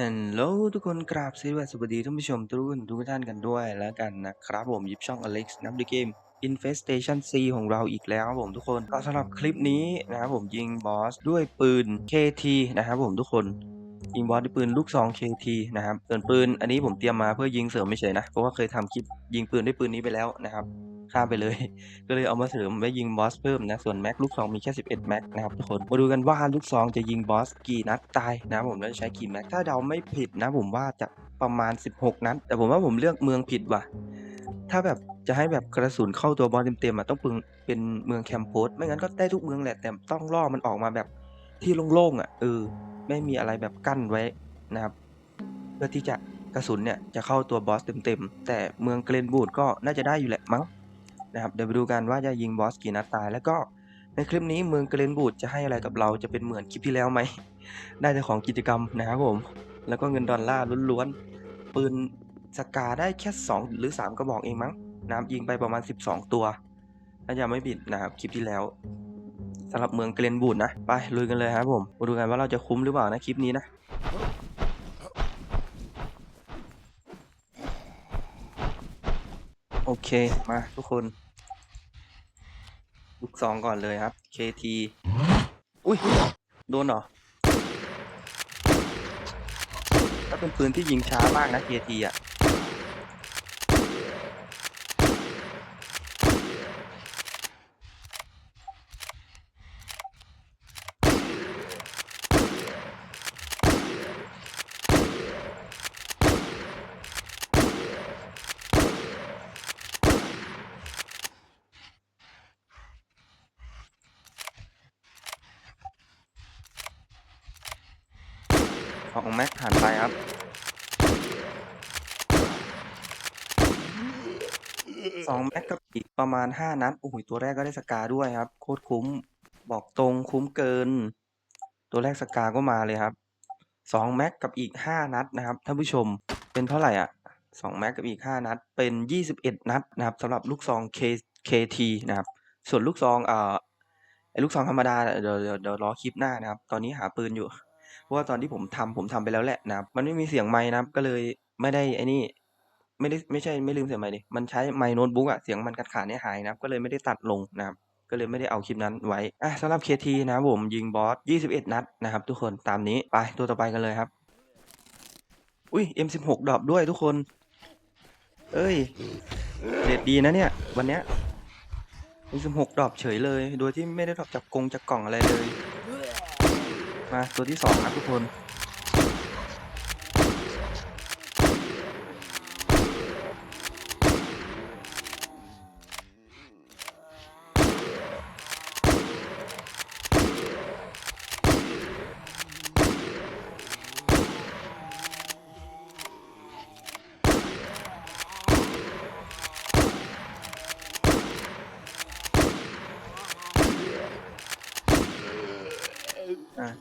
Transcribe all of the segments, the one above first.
ฮัลโหลทุกคนกราบสวัสดีท่านผู้ชมทุกคนทุกท่านกันด้วยแล้วกันนะครับผมยิบช่อง Alex นับในเกม Infestation C ของเราอีกแล้วครับผมทุกคนก็สำหรับคลิปนี้นะครับผมยิงบอสด้วยปืน KT นะครับผมทุกคนยิงบอสด้วยปืนลูกซอง KT นะครับส่วนปืนอันนี้ผมเตรียมมาเพื่อยิงเสริมไม่เฉยนะเพราะว่าเคยทำคลิปยิงปืนด้วยปืนนี้ไปแล้วนะครับ ข้ามไปเลย ก็เลยเอามาเสริมไว้ยิงบอสเพิ่มนะ ส่วนแม็กลูกซองมีแค่ 11 แม็กนะครับทุกคน มาดูกันว่าลูกซองจะยิงบอสกี่นัดตายนะผมแล้วจะใช้กี่แม็ก ถ้าเดาไม่ผิดนะผมว่าจะประมาณ 16 นัด แต่ผมว่าผมเลือกเมืองผิดว่ะ ถ้าแบบจะให้แบบกระสุนเข้าตัวบอสเต็มๆอะต้องปึงเป็นเมืองแคมโพสไม่งั้นก็ได้ทุกเมืองแหละแต่ต้องล่อมันออกมาแบบที่โล่งๆอะเออไม่มีอะไรแบบกั้นไว้นะครับ เพื่อที่จะกระสุนเนี่ยจะเข้าตัวบอสเต็มๆ แต่เมืองเกรนบูดก็น่าจะได้อยู่แหละมั้ง นะครับเดี๋ยวไปดูกันว่าจะยิงบอสกี่นัดตาย แล้วก็ในคลิปนี้เมืองเกรนบูดจะให้อะไรกับเราจะเป็นเหมือนคลิปที่แล้วไหม ได้แต่ของกิจกรรมนะครับผม แล้วก็เงินดอลลาร์ล้วนๆ ปืนสกาได้แค่ 2 หรือ 3 กระบอกเองมั้งนะครับยิงไปประมาณ 12 ตัวถ้าจะไม่ผิดนะครับคลิปที่แล้วสำหรับเมืองเกรนบูดนะ ไปลุยกันเลยครับผมมาดูกันว่าเราจะคุ้มหรือเปล่านะคลิปนี้นะโอเค มาทุกคน ลูกซองก่อนเลยครับ KT อุ้ย โดนเหรอถ้าเป็นปืนที่ยิงช้ามากนะ KT อะ ของแม็กผ่านไปครับ สองแม็กกับอีกประมาณห้านัดโอ้โหตัวแรกก็ได้สกาด้วยครับ โคตรคุ้มบอกตรงคุ้มเกิน ตัวแรกสกาก็มาเลยครับสองแม็กกับอีกห้านัดนะครับท่านผู้ชมเป็นเท่าไหร่อะสองแม็กกับอีกห้านัด เป็นยี่สิบเอ็ดนัดนะครับสำหรับลูกซอง K KT นะครับ ส่วนลูกซองเอ่อไอ้ลูกซองธรรมดาเดี๋ยวเดี๋ยวเดี๋ยวรอคลิปหน้านะครับ ตอนนี้หาปืนอยู่ เพราะว่าตอนที่ผมทำผมทำไปแล้วแหละนะครับมันไม่มีเสียงไม้นะครับก็เลยไม่ได้ไอ้นี่ไม่ได้ไม่ใช่ไม่ลืมเสียงไมค์ดิมันใช้ไมค์โน้ตบุ๊กอะเสียงมันขาดขาเนี่ยหายนะครับก็เลยไม่ได้ตัดลงนะครับก็เลยไม่ได้เอาคลิปนั้นไว้อะสำหรับ KT นะครับผมยิงบอส 21 นัดนะครับทุกคนตามนี้ไปตัวต่อไปกันเลยครับ อุ้ย M16 ดรอปด้วยทุกคน เอ้ยเด็ดดีนะเนี่ย วันเนี้ย M16 ดรอปเฉยเลย โดยที่ไม่ได้ดรอปจากกงจากกล่องอะไรเลย มาตัวที่สองครับทุกคน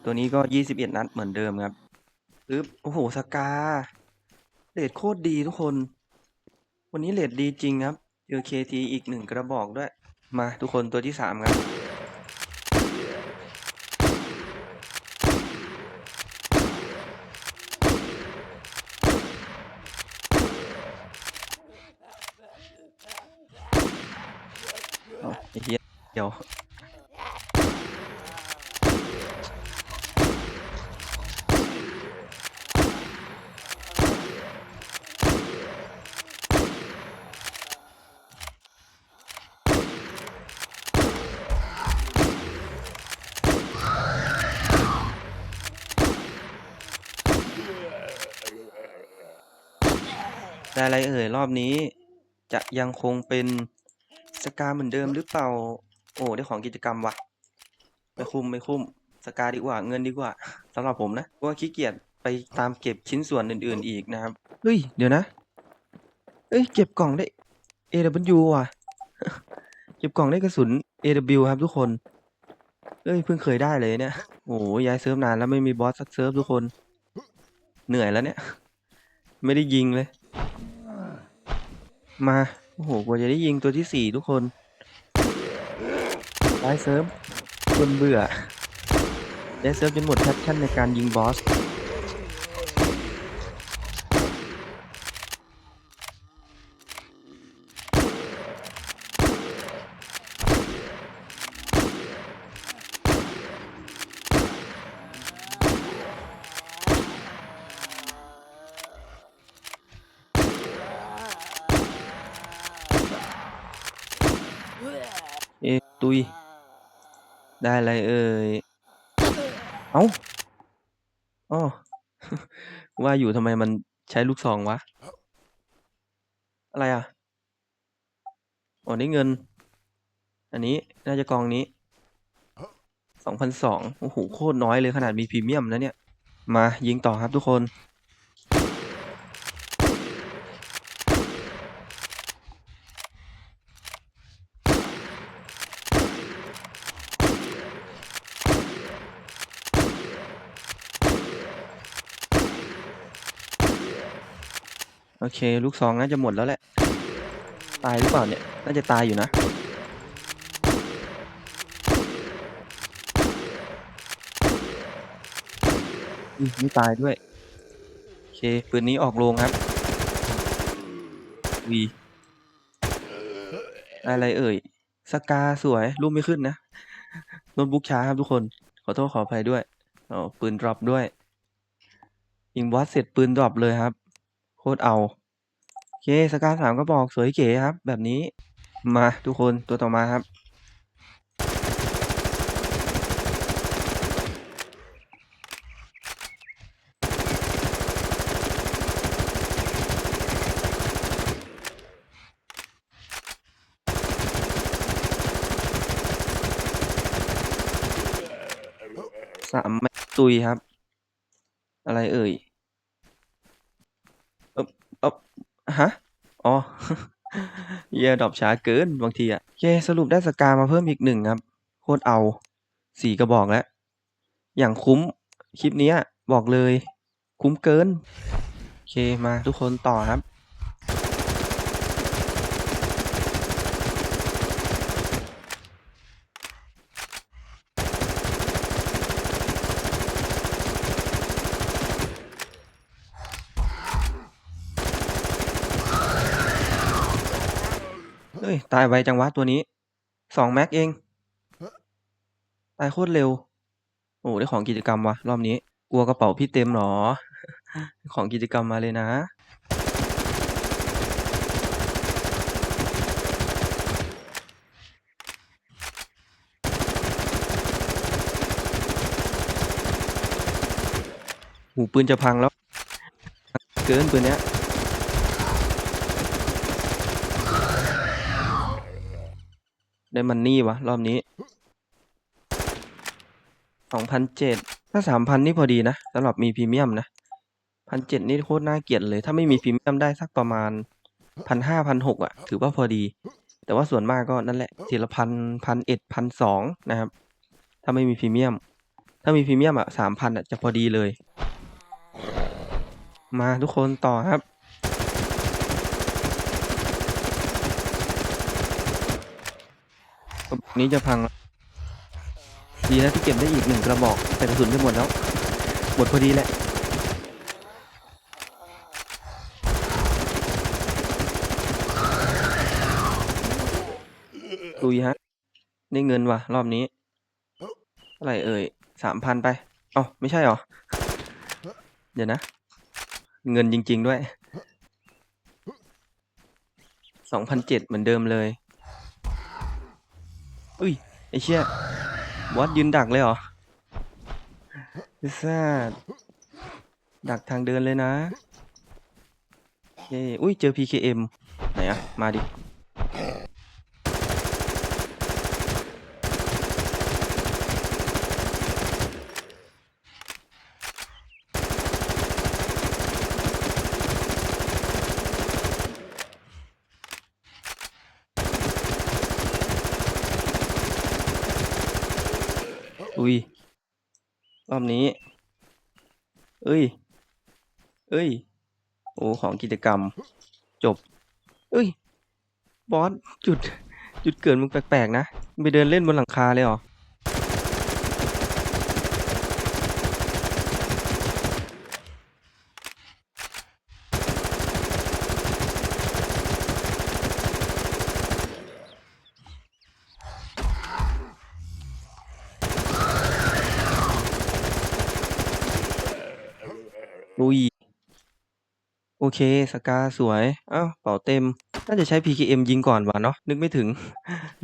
ตัวนี้ก็21นัดเหมือนเดิมครับปึ๊บโอ้โหสกาเรทโคตรดีทุกคน วันนี้เรทดีจริงครับเจอ KT อีกหนึ่งกระบอกด้วย มาทุกคนตัวที่สามครับเฮียเดี๋ยว ได้อะไรเอ่ยรอบนี้ จะยังคงเป็นสกาเหมือนเดิมหรือเปล่า โอ้ได้ของกิจกรรมว่ะไม่คุ้มไม่คุ้มสกาดีกว่าเงินดีกว่าสำหรับผมนะเพราะว่าขี้เกียจไปตามเก็บชิ้นส่วนอื่น ๆ อีกนะครับเฮ้ยเดี๋ยวนะเอ้ยเก็บกล่องได้ AW ว่ะ เก็บกล่องได้กระสุน AW ครับทุกคนเอ้ยเพิ่งเคยได้เลยเนี่ยโอ้โหย้ายเซิร์ฟนานแล้วไม่มีบอสสักเซิร์ฟทุกคน เหนื่อยแล้วเนี่ย ไม่ได้ยิงเลย มา โอ้โห กว่าจะได้ยิงตัวที่สี่ทุกคนย้ายเซิร์ฟจนเบื่อได้เซิร์ฟจนหมดแพชชั่นในการยิงบอส ตุย ได้อะไรเอ่ย เอ้าอ้อว่าอยู่ทำไมมันใช้ลูกซองวะ อะไรอะ?อ๋อได้เงิน อันนี้น่าจะกองนี้2,200โอ้โฮโคตรน้อยเลยขนาดมีพรีเมียมนะเนี่ย มายิงต่อครับทุกคน โอเค ลูกซองน่าจะหมดแล้วแหละ ตายหรือเปล่าเนี่ย?น่าจะตายอยู่นะอืมไม่ตายด้วย โอเค ปืนนี้ออกโรงครับ V ได้อะไรเอ่ย SCAR สวย รูปไม่ขึ้นนะโน้ตบุ๊กช้าครับทุกคน ขอโทษขออภัยด้วยอ๋อปืนดรอปด้วย ยิงบอสเสร็จปืนดรอปเลยครับ คตรเอาโอเค SCAR 3กระบอกสวยเก๋ครับ แบบนี้มาทุกคนตัวต่อมาครับ3แม็กตุยครับ อะไรเอ่ย อึ๊บ อ๊อบ ฮะ?อ๋อ เหี้ยดรอปช้าเกินบางทีอะ โอเค สรุปได้สกามาเพิ่มอีก 1 ครับ โคตรเอา 4 กระบอกแล้ว อย่างคุ้ม คลิปเนี้ย บอกเลย คุ้มเกิน โอเค มาทุกคนต่อครับ ย ตายไวจังวะตัวนี้2แม็กเอง ตายโคตรเร็ว โอ้ได้ของกิจกรรมว่ะรอบนี้ กลัวกระเป๋าพี่เต็มเหรอ?ของกิจกรรมมาเลยนะโอ้โฮปืนจะพังแล้ว เกินปืนเนี้ย ได้มันนี่วะ รอบนี้2,700ถ้า3,000นี่พอดีนะสำหรับมีพรีเมียมนะ1,700นี่โคตรน่าเกลียดเลย ถ้าไม่มีพรีเมียมได้สักประมาณ1,500-1,600อะถือว่าพอดี แต่ว่าส่วนมากก็นั่นแหละทีละ1,000 1,100 1,200นสองนะครับ ถ้าไม่มีพรีเมียม ถ้ามีพรีเมียมอะ3,000อะจะพอดีเลย มาทุกคนต่อครับ ระบอกนี้จะพัง ดีนะที่เก็บได้อีก1กระบอก แต่กระสุนจะหมดแล้ว หมดพอดีแหละตุยครับได้เงินว่ะ รอบนี้เท่าไรเอ่ย3,000ไปอ้าวไม่ใช่เหรอ?เดี๋ยวนะ เงินจริง ๆด้วย2,700เหมือนเดิมเลย อุ้ยไอ้เชี่ยบอสยืนดักเลยเหรอ?ไอ้สัสดักทางเดินเลยนะโอเคอุ๊ยเจอ PKM ไหนอะมาดิ อุ้ย รอบนี้ เอ้ย เอ้ย โอ้ ของกิจกรรม จบ เอ้ย บอส จุด จุดเกิดมึงแปลกๆนะ ไปเดินเล่นบนหลังคาเลยเหรอ?อุ๊ย โอเค SCAR สวย อ้าวเป๋าเต็ม น่าจะใช้ PKM ยิงก่อนว่ะเนาะ นึกไม่ถึง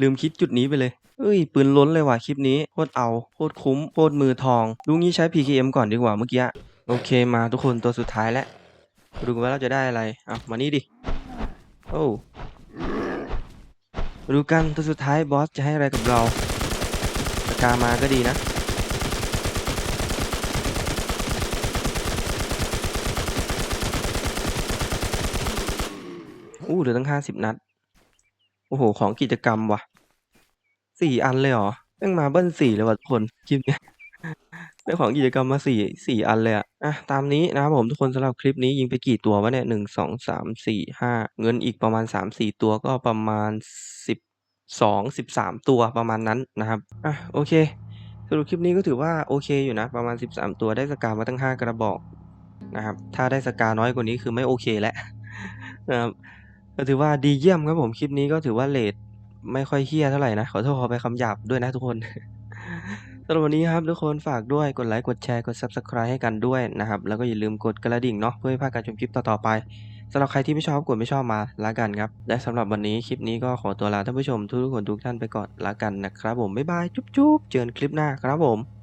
ลืมคิดจุดนี้ไปเลย เอ้ย ปืนล้นเลยว่ะคลิปนี้ โคตรเอา โคตรคุ้ม โคตรมือทองลุงนี้ใช้ PKM ก่อนดีกว่าเมื่อกี้ โอเคมาทุกคนตัวสุดท้ายแล้ว ดูว่าเราจะได้อะไรอะมานี่ดิ โอ้ดูกันตัวสุดท้ายบอสจะให้อะไรกับเราปากกามาก็ดีนะ อู้เหลือตั้งห้าสิบนัด โอ้โห ของกิจกรรมว่ะสี่อันเลยเหรอแม่งมาเบิ้ลสี่เลยว่ะทุกคนคลิปเนี้ยได้ของกิจกรรมมาสี่สี่อันเลยอะอะตามนี้นะครับผมทุกคนสำหรับคลิปนี้ยิงไปกี่ตัววะเนี่ยหนึ่งสองสามสี่ห้าเงินอีกประมาณสามสี่ตัวก็ประมาณสิบสองสิบสามตัวประมาณนั้นนะครับอะโอเคสรุปคลิปนี้ก็ถือว่าโอเคอยู่นะ ประมาณสิบสามตัวได้สกามาตั้งห้ากระบอกนะครับ ถ้าได้สกาน้อยกว่านี้คือไม่โอเคแล้วนะครับ ก็ถือว่าดีเยี่ยมครับผม คลิปนี้ก็ถือว่าเลทไม่ค่อยเฮี้ยเท่าไหร่นะ ขอโทษขอไปคำหยาบด้วยนะทุกคนสำหรับวันนี้ครับทุกคนฝากด้วยกดไลค์ กดแชร์ กด Subscribe ให้กันด้วยนะครับ แล้วก็อย่าลืมกดกระดิ่งเนาะเพื่อไม่พลาดการชมคลิปต่อๆไปสำหรับใครที่ไม่ชอบกดไม่ชอบมาละกันครับ และสำหรับวันนี้คลิปนี้ก็ขอตัวลาท่านผู้ชมทุกคนทุกท่านไปก่อนละกันนะครับผมบ๊ายบายจุ๊บๆเจอกันคลิปหน้าครับผม